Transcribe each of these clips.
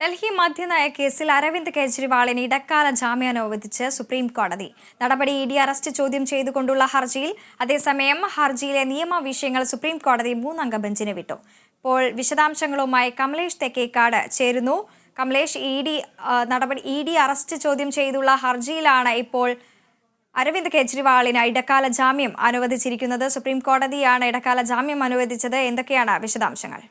ഡൽഹി മദ്യനയ കേസിൽ അരവിന്ദ് കെജ്രിവാളിന് ഇടക്കാല ജാമ്യം അനുവദിച്ച് സുപ്രീം കോടതി നടപടി ഇ ഡി അറസ്റ്റ് ചോദ്യം ചെയ്തുകൊണ്ടുള്ള ഹർജിയിൽ അതേസമയം ഹർജിയിലെ നിയമ വിഷയങ്ങൾ സുപ്രീം കോടതി മൂന്നംഗ ബെഞ്ചിന് വിട്ടു. ഇപ്പോൾ വിശദാംശങ്ങളുമായി കമലേഷ് തെക്കേക്കാട് ചേരുന്നു. കമലേഷ് ഇ ഡി നടപടി ഇ ഡി അറസ്റ്റ് ചോദ്യം ചെയ്തുള്ള ഹർജിയിലാണ് ഇപ്പോൾ അരവിന്ദ് കെജ്രിവാളിന് ഇടക്കാല ജാമ്യം അനുവദിച്ചിരിക്കുന്നത്. സുപ്രീം കോടതിയാണ് ഇടക്കാല ജാമ്യം അനുവദിച്ചത്. എന്തൊക്കെയാണ് വിശദാംശങ്ങൾ?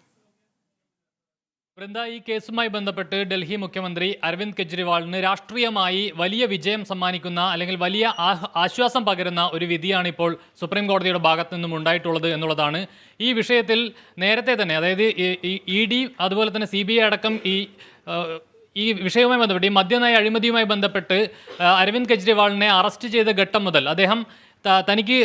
വൃന്ദ ഈ കേസുമായി ബന്ധപ്പെട്ട് ഡൽഹി മുഖ്യമന്ത്രി അരവിന്ദ് കെജ്രിവാളിന് രാഷ്ട്രീയമായി വലിയ വിജയം സമ്മാനിക്കുന്ന അല്ലെങ്കിൽ വലിയ ആശ്വാസം പകരുന്ന ഒരു വിധിയാണ് ഇപ്പോൾ സുപ്രീം കോടതിയുടെ ഭാഗത്തു നിന്നും ഉണ്ടായിട്ടുള്ളത് എന്നുള്ളതാണ്. ഈ വിഷയത്തിൽ നേരത്തെ തന്നെ അതായത് ഇ ഡി അതുപോലെ തന്നെ സി അടക്കം ഈ ഈ വിഷയവുമായി ബന്ധപ്പെട്ട് ഈ മദ്യനയ അഴിമതിയുമായി ബന്ധപ്പെട്ട് അരവിന്ദ് കെജ്രിവാളിനെ അറസ്റ്റ് ചെയ്ത ഘട്ടം മുതൽ അദ്ദേഹം തനിക്ക്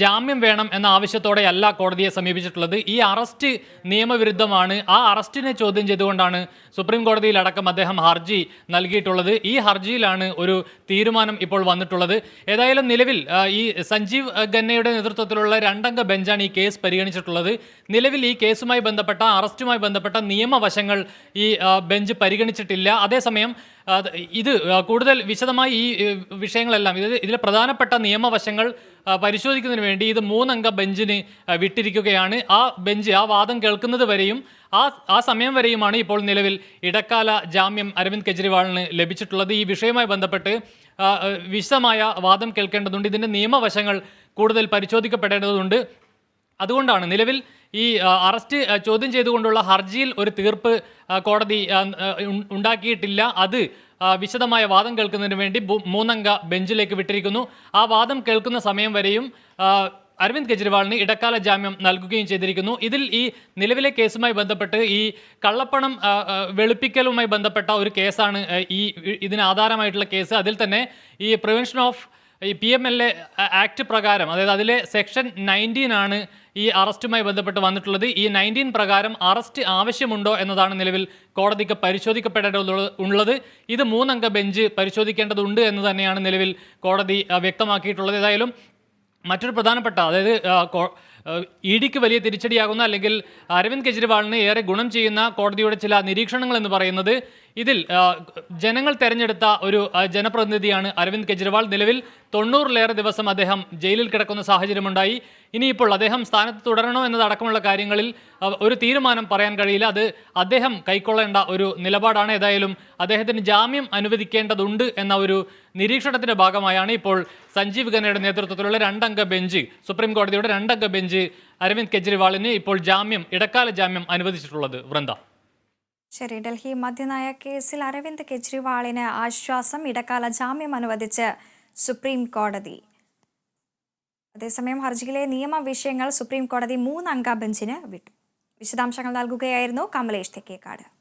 ജാമ്യം വേണം എന്ന ആവശ്യത്തോടെയല്ല കോടതിയെ സമീപിച്ചിട്ടുള്ളത്. ഈ അറസ്റ്റ് നിയമവിരുദ്ധമാണ്. ആ അറസ്റ്റിനെ ചോദ്യം ചെയ്തുകൊണ്ടാണ് സുപ്രീം കോടതിയിലടക്കം അദ്ദേഹം ഹർജി നൽകിയിട്ടുള്ളത്. ഈ ഹർജിയിലാണ് ഒരു തീരുമാനം ഇപ്പോൾ വന്നിട്ടുള്ളത്. ഏതായാലും നിലവിൽ ഈ സഞ്ജീവ് ഖന്നയുടെ നേതൃത്വത്തിലുള്ള രണ്ടംഗ ബെഞ്ചാണ് ഈ കേസ് പരിഗണിച്ചിട്ടുള്ളത്. നിലവിൽ ഈ കേസുമായി ബന്ധപ്പെട്ട അറസ്റ്റുമായി ബന്ധപ്പെട്ട നിയമവശങ്ങൾ ഈ ബെഞ്ച് പരിഗണിച്ചിട്ടില്ല. അതേസമയം അത് ഇത് കൂടുതൽ വിശദമായി ഈ വിഷയങ്ങളെല്ലാം ഇത് ഇതിലെ പ്രധാനപ്പെട്ട നിയമവശങ്ങൾ പരിശോധിക്കുന്നതിന് വേണ്ടി ഇത് മൂന്നംഗ ബെഞ്ചിന് വിട്ടിരിക്കുകയാണ്. ആ ബെഞ്ച് ആ വാദം കേൾക്കുന്നത് വരെയും ആ ആ സമയം വരെയുമാണ് ഇപ്പോൾ നിലവിൽ ഇടക്കാല ജാമ്യം അരവിന്ദ് കെജ്രിവാളിന് ലഭിച്ചിട്ടുള്ളത്. ഈ വിഷയവുമായി ബന്ധപ്പെട്ട് വിശദമായ വാദം കേൾക്കേണ്ടതുണ്ട്. ഇതിന്റെ നിയമവശങ്ങൾ കൂടുതൽ പരിശോധിക്കപ്പെടേണ്ടതുണ്ട്. അതുകൊണ്ടാണ് നിലവിൽ ഈ അറസ്റ്റ് ചോദ്യം ചെയ്തുകൊണ്ടുള്ള ഹർജിയിൽ ഒരു തീർപ്പ് കോടതി ഉണ്ടാക്കിയിട്ടില്ല. അത് വിശദമായ വാദം കേൾക്കുന്നതിന് വേണ്ടി മൂന്നംഗ ബെഞ്ചിലേക്ക് വിട്ടിരിക്കുന്നു. ആ വാദം കേൾക്കുന്ന സമയം വരെയും അരവിന്ദ് കെജ്രിവാളിന് ഇടക്കാല ജാമ്യം നൽകുകയും ചെയ്തിരിക്കുന്നു. ഇതിൽ ഈ നിലവിലെ കേസുമായി ബന്ധപ്പെട്ട് ഈ കള്ളപ്പണം വെളുപ്പിക്കലുമായി ബന്ധപ്പെട്ട ഒരു കേസാണ് ഈ ഇതിന് ആധാരമായിട്ടുള്ള കേസ്. അതിൽ തന്നെ ഈ പ്രിവെൻഷൻ ഓഫ് ഈ P M L A act പ്രകാരം അതായത് അതിലെ സെക്ഷൻ നയന്റീൻ ആണ് ഈ അറസ്റ്റുമായി ബന്ധപ്പെട്ട് വന്നിട്ടുള്ളത്. ഈ നയന്റീൻ പ്രകാരം അറസ്റ്റ് ആവശ്യമുണ്ടോ എന്നതാണ് നിലവിൽ കോടതിക്ക് പരിശോധിക്കപ്പെടേണ്ടതുള്ളത് ഉള്ളത്. ഇത് മൂന്നംഗ ബെഞ്ച് പരിശോധിക്കേണ്ടതുണ്ട് എന്ന് തന്നെയാണ് നിലവിൽ കോടതി വ്യക്തമാക്കിയിട്ടുള്ളത്. ഏതായാലും മറ്റൊരു പ്രധാനപ്പെട്ട അതായത് ഇ ഡിക്ക് വലിയ തിരിച്ചടിയാകുന്ന അല്ലെങ്കിൽ അരവിന്ദ് കെജ്രിവാളിന് ഏറെ ഗുണം ചെയ്യുന്ന കോടതിയുടെ ചില നിരീക്ഷണങ്ങൾ എന്ന് പറയുന്നത് ഇതിൽ ജനങ്ങൾ തെരഞ്ഞെടുത്ത ഒരു ജനപ്രതിനിധിയാണ് അരവിന്ദ് കെജ്രിവാൾ. നിലവിൽ തൊണ്ണൂറിലേറെ ദിവസം അദ്ദേഹം ജയിലിൽ കിടക്കുന്ന സാഹചര്യമുണ്ടായി. ഇനിയിപ്പോൾ അദ്ദേഹം സ്ഥാനത്ത് തുടരണോ എന്നതടക്കമുള്ള കാര്യങ്ങളിൽ ഒരു തീരുമാനം പറയാൻ കഴിയില്ല. അത് അദ്ദേഹം കൈക്കൊള്ളേണ്ട ഒരു നിലപാടാണ്. ഏതായാലും അദ്ദേഹത്തിന് ജാമ്യം അനുവദിക്കേണ്ടതുണ്ട് എന്ന ഒരു നിരീക്ഷണത്തിന്റെ ഭാഗമായാണ് ഇപ്പോൾ സഞ്ജീവ് ഖന്നയുടെ നേതൃത്വത്തിലുള്ള രണ്ടംഗ ബെഞ്ച് സുപ്രീം കോടതിയുടെ രണ്ടംഗ ബെഞ്ച് അരവിന്ദ് കെജ്രിവാളിന് ഇപ്പോൾ ജാമ്യം ഇടക്കാല ജാമ്യം അനുവദിച്ചിട്ടുള്ളത് വൃന്ദ. ശരി ഡൽഹി മദ്യനയ കേസിൽ അരവിന്ദ് കെജ്രിവാളിന് ആശ്വാസം ഇടക്കാല ജാമ്യം അനുവദിച്ച് സുപ്രീം കോടതി. അതേസമയം ഹർജിയിലെ നിയമ വിഷയങ്ങൾ സുപ്രീം കോടതി മൂന്നംഗ ബെഞ്ചിന് വിട്ടു. വിശദാംശങ്ങൾ നൽകുകയായിരുന്നു കമലേഷ് തെക്കേക്കാട്.